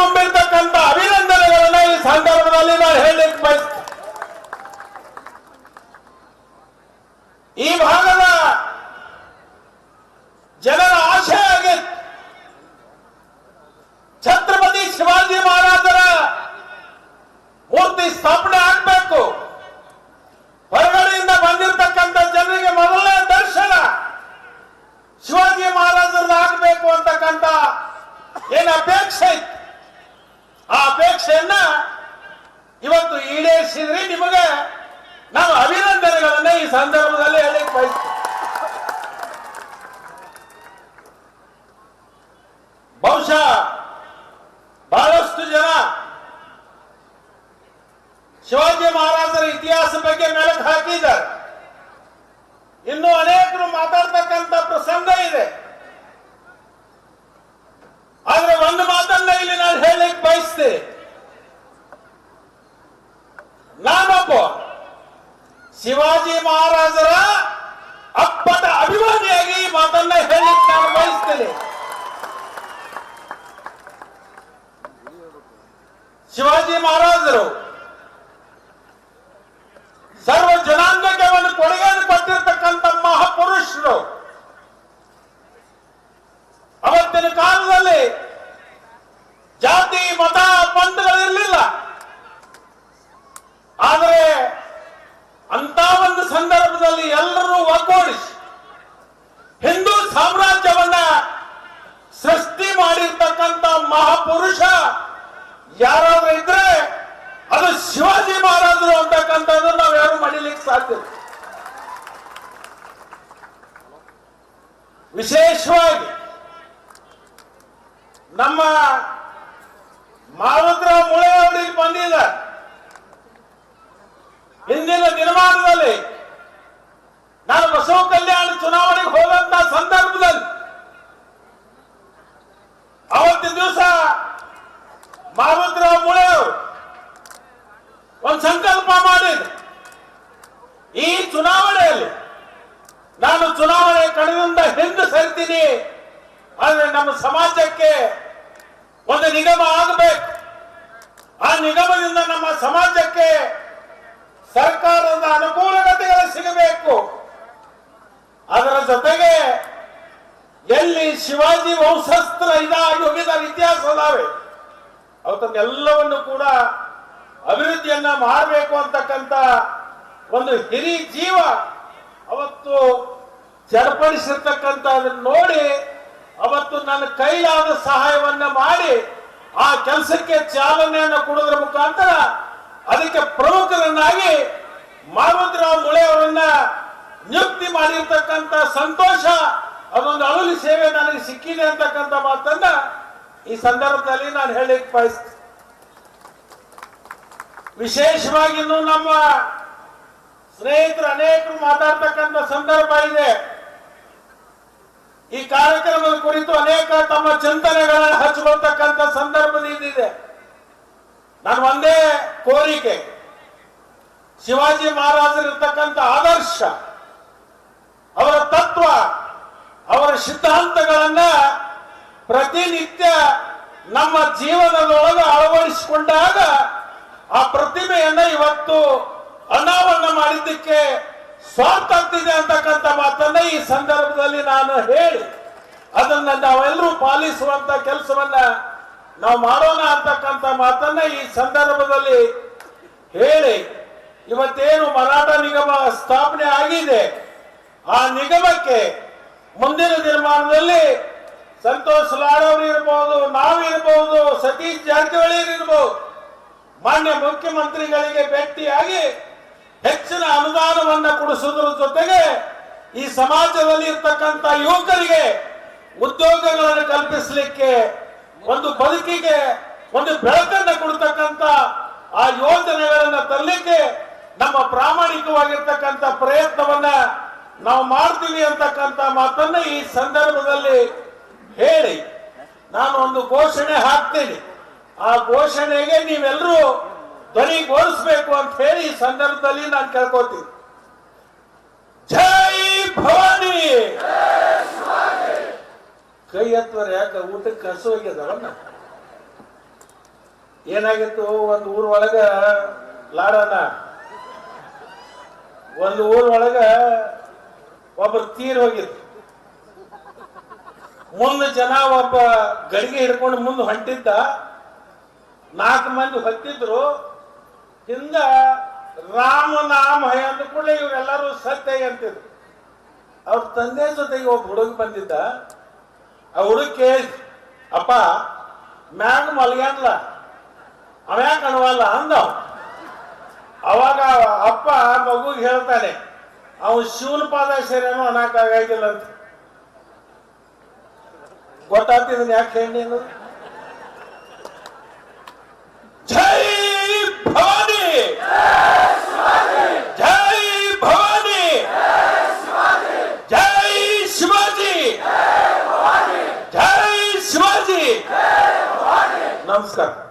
candombe está cantando. ಸಂದರ್ಭದಲ್ಲಿ ಹೇಳಿಕ್ ಬಹುಶಃ ಬಹಳಷ್ಟು ಜನ ಶಿವಾಜಿ ಮಹಾರಾಜರ ಇತಿಹಾಸ ಬಗ್ಗೆ ಮೆಲುಕು ಹಾಕಿದ್ದಾರೆ. ಇನ್ನು ಅನೇಕರು ಮಾತಾಡ್ತಕ್ಕಂಥ ಪ್ರಸಂಗ ಇದೆ ಆದ್ರೆ ಒಂದು ಮಾತನ್ನ ಇಲ್ಲಿ ನಾನು ಹೇಳಲಿಕ್ಕೆ ಬಯಸ್ತೇನೆ ನಾನೊಬ್ಬ ಶಿವಾಜಿ ಮಹಾರಾಜರ ಅಪ್ಪಟ ಅಭಿಮಾನಿಯಾಗಿ ಈ ಮಾತನ್ನ ಹೇಳಲಿಕ್ಕೆ ನಾನು ಬಯಸ್ತೇನೆ ಶಿವಾಜಿ ಮಹಾರಾಜರು ಯಾರಾದ್ರೂ ಇದ್ರೆ ಅದು ಶಿವಾಜಿ ಮಹಾರಾಜರು ಅಂತಕ್ಕಂಥದ್ದು ನಾವು ಯಾರು ಮಡಿಲಿಕ್ಕೆ ಸಾಧ್ಯ ವಿಶೇಷವಾಗಿ ನಮ್ಮ ಮಾರುದ್ರ ಮುಳೆ ಅವರಿಗೆ ಬಂದಿದ್ದಾರೆ ಹಿಂದಿನ ದಿನಮಾನದಲ್ಲಿ ನಾನು ಬಸವ ಕಲ್ಯಾಣ ಚುನಾವಣೆಗೆ ಹೋದಂತ ಸಂದರ್ಭದಲ್ಲಿ ಅವತ್ತಿನ ದಿವಸ ಮಾರುದ್ರಾವ್ ಮುಳೆ ಅವರು ಒಂದು ಸಂಕಲ್ಪ ಮಾಡಿದ್ರು ಈ ಚುನಾವಣೆಯಲ್ಲಿ ನಾನು ಚುನಾವಣೆ ಕಣದಿಂದ ಹಿಂದೆ ಸರಿತೀನಿ. ಆದ್ರೆ ನಮ್ಮ ಸಮಾಜಕ್ಕೆ ಒಂದು ನಿಗಮ ಆಗಬೇಕು. ಆ ನಿಗಮದಿಂದ ನಮ್ಮ ಸಮಾಜಕ್ಕೆ ಸರ್ಕಾರದ ಅನುಕೂಲತೆಗಳು ಸಿಗಬೇಕು. ಅದರ ಜೊತೆಗೆ ಎಲ್ಲಿ ಶಿವಾಜಿ ವಂಶಸ್ತ್ರ ಇದಾಗಿ ಹೋಗಿದ ಇತಿಹಾಸ ಅದಾವೆ ಅವತ್ತನ್ನೆಲ್ಲವನ್ನು ಕೂಡ ಅಭಿವೃದ್ಧಿಯನ್ನ ಮಾಡಬೇಕು ಅಂತಕ್ಕಂಥ ಒಂದು ಹಿರಿ ಜೀವ ಅವತ್ತು ಚರ್ಪಡಿಸಿರ್ತಕ್ಕಂಥ ಅದನ್ನ ನೋಡಿ ಅವತ್ತು ನನ್ನ ಕೈಲಾದ ಸಹಾಯವನ್ನ ಮಾಡಿ ಆ ಕೆಲಸಕ್ಕೆ ಚಾಲನೆಯನ್ನು ಕೊಡೋದ್ರ ಮುಖಾಂತರ ಅದಕ್ಕೆ ಪ್ರಮುಖರನ್ನಾಗಿ ಮಾರುದ್ರಾವ್ ಮುಳೆ ಅವರನ್ನ ನಿಯುಕ್ತಿ ಮಾಡಿರ್ತಕ್ಕಂಥ ಸಂತೋಷ, ಅದೊಂದು ಅಳುಲಿ ಸೇವೆ ನನಗೆ ಸಿಕ್ಕಿದೆ ಅಂತಕ್ಕಂಥ ಮಾತನ್ನ ಈ ಸಂದರ್ಭದಲ್ಲಿ ನಾನು ಹೇಳಲಿಕ್ಕೆ ಬಯಸ್ತೀನಿ. ವಿಶೇಷವಾಗಿ ನಮ್ಮ ಸ್ನೇಹಿತರು, ಅನೇಕರು ಮಾತಾಡ್ತಕ್ಕಂಥ ಸಂದರ್ಭ ಇದೆ. ಈ ಕಾರ್ಯಕ್ರಮದ ಕುರಿತು ಅನೇಕ ತಮ್ಮ ಚಿಂತನೆಗಳನ್ನು ಹಚ್ಚಿಕೊಳ್ತಕ್ಕಂಥ ಸಂದರ್ಭ ಇದಿದೆ. ನಾನು ಒಂದೇ ಕೋರಿಕೆ, ಶಿವಾಜಿ ಮಹಾರಾಜರಿರ್ತಕ್ಕಂಥ ಆದರ್ಶ, ಅವರ ತತ್ವ, ಅವರ ಸಿದ್ಧಾಂತಗಳನ್ನ ಪ್ರತಿನಿತ್ಯ ನಮ್ಮ ಜೀವನದೊಳಗೆ ಅಳವಡಿಸಿಕೊಂಡಾಗ ಆ ಪ್ರತಿಮೆಯನ್ನ ಇವತ್ತು ಅನಾವರಣ ಮಾಡಿದ್ದಕ್ಕೆ ಸ್ವಾರ್ಥ ಆಗ್ತಿದೆ ಅಂತಕ್ಕಂಥ ಮಾತನ್ನ ಈ ಸಂದರ್ಭದಲ್ಲಿ ನಾನು ಹೇಳಿ, ಅದನ್ನ ನಾವೆಲ್ಲರೂ ಪಾಲಿಸುವಂತ ಕೆಲಸವನ್ನ ನಾವು ಮಾಡೋಣ ಅಂತಕ್ಕಂಥ ಮಾತನ್ನ ಈ ಸಂದರ್ಭದಲ್ಲಿ ಹೇಳಿ. ಇವತ್ತೇನು ಮರಾಠ ನಿಗಮ ಸ್ಥಾಪನೆ ಆಗಿದೆ, ಆ ನಿಗಮಕ್ಕೆ ಮುಂದಿನ ದಿನಮಾನದಲ್ಲಿ ಸಂತೋಷ್ ಲಾಡ್ ಅವರು ಇರ್ಬೋದು ನಾವಿರ್ಬೋದು ಸತೀಶ್ ಜಾರಕಿಹೊಳಿ ಇರ್ಬೋದು, ಮಾನ್ಯ ಮುಖ್ಯಮಂತ್ರಿಗಳಿಗೆ ಭೇಟಿಯಾಗಿ ಹೆಚ್ಚಿನ ಅನುದಾನವನ್ನ ಕೊಡಿಸುವುದರ ಜೊತೆಗೆ ಈ ಸಮಾಜದಲ್ಲಿ ಇರ್ತಕ್ಕಂಥ ಯುವಕರಿಗೆ ಉದ್ಯೋಗಗಳನ್ನು ಕಲ್ಪಿಸಲಿಕ್ಕೆ ಒಂದು ಬದುಕಿಗೆ ಒಂದು ಬೆಳಕನ್ನು ಕೊಡ್ತಕ್ಕಂಥ ಆ ಯೋಜನೆಗಳನ್ನ ತರಲಿಕ್ಕೆ ನಮ್ಮ ಪ್ರಾಮಾಣಿಕವಾಗಿರ್ತಕ್ಕಂಥ ಪ್ರಯತ್ನವನ್ನ ನಾವು ಮಾಡ್ತೀವಿ ಅಂತಕ್ಕಂಥ ಮಾತನ್ನ ಈ ಸಂದರ್ಭದಲ್ಲಿ ಹೇಳಿ. ನಾನು ಒಂದು ಘೋಷಣೆ ಹಾಕ್ತೀನಿ. ಆ ಘೋಷಣೆಗೆ ನೀವೆಲ್ಲರೂ ಧ್ವನಿಗೊಳಿಸ್ಬೇಕು ಅಂತ ಹೇಳಿ ಈ ಸಂದರ್ಭದಲ್ಲಿ ನಾನು ಕೇಳ್ಕೊತೀನಿ ಜೈ ಭವಾನಿ! ಕೈ ಎತ್ತುವರೆ ಯಾಕೆ? ಊಟಕ್ಕೆ ಹಸು ಹೋಗ್ಯದವನ್ನ ಏನಾಗಿತ್ತು? ಒಂದು ಊರೊಳಗ ಲಾಡನ ಒಂದು ಊರೊಳಗ ಒಬ್ಬರು ತೀರ್ ಹೋಗಿದ್ರು. ಮುಂದೆ ಜನ ಒಬ್ಬ ಗಡಿಗೆ ಹಿಡ್ಕೊಂಡು ಮುಂದೆ ಹೊಂಟಿದ್ದ. ನಾಲ್ಕು ಮಂದಿ ಹೊತ್ತಿದ್ರು. ಹಿಂದ ರಾಮನಾಮ ಅಂದ ಕೂಡಲೇ ಇವರೆಲ್ಲರೂ ಸತ್ಯ ಅಂತಿದ್ರು. ಅವ್ರ ತಂದೆ ಜೊತೆಗೆ ಒಬ್ಬ ಹುಡುಗ ಬಂದಿದ್ದ. ಆ ಹುಡುಗ ಕೇಳಿದ್ ಅಪ್ಪ, ಮ್ಯಾಗ ಮಲ್ಗ್ಯಾನ್ಲ ಅವ್ಯಾ ಕಣವಲ್ಲ ಅಂದ. ಅವ. ಅವಾಗ ಅಪ್ಪ ಮಗುಗೆ ಹೇಳ್ತಾನೆ ಅವನು ಶಿವನ ಪಾದ ಶರೀರನು ಅನಾಕಾಗಿಲ್ಲ ಅಂತ. ಗೊತ್ತಾಗ್ತಿದ್ದೀನಿ ಯಾಕೆ ಹೇಳಿ ನೀನು ಜೈ ಭವಾನಿ ಜೈ ಭವಾನಿ ಜೈ ಶಿವಾಜಿ ಜೈ ಶಿವಾಜಿ ನಮಸ್ಕಾರ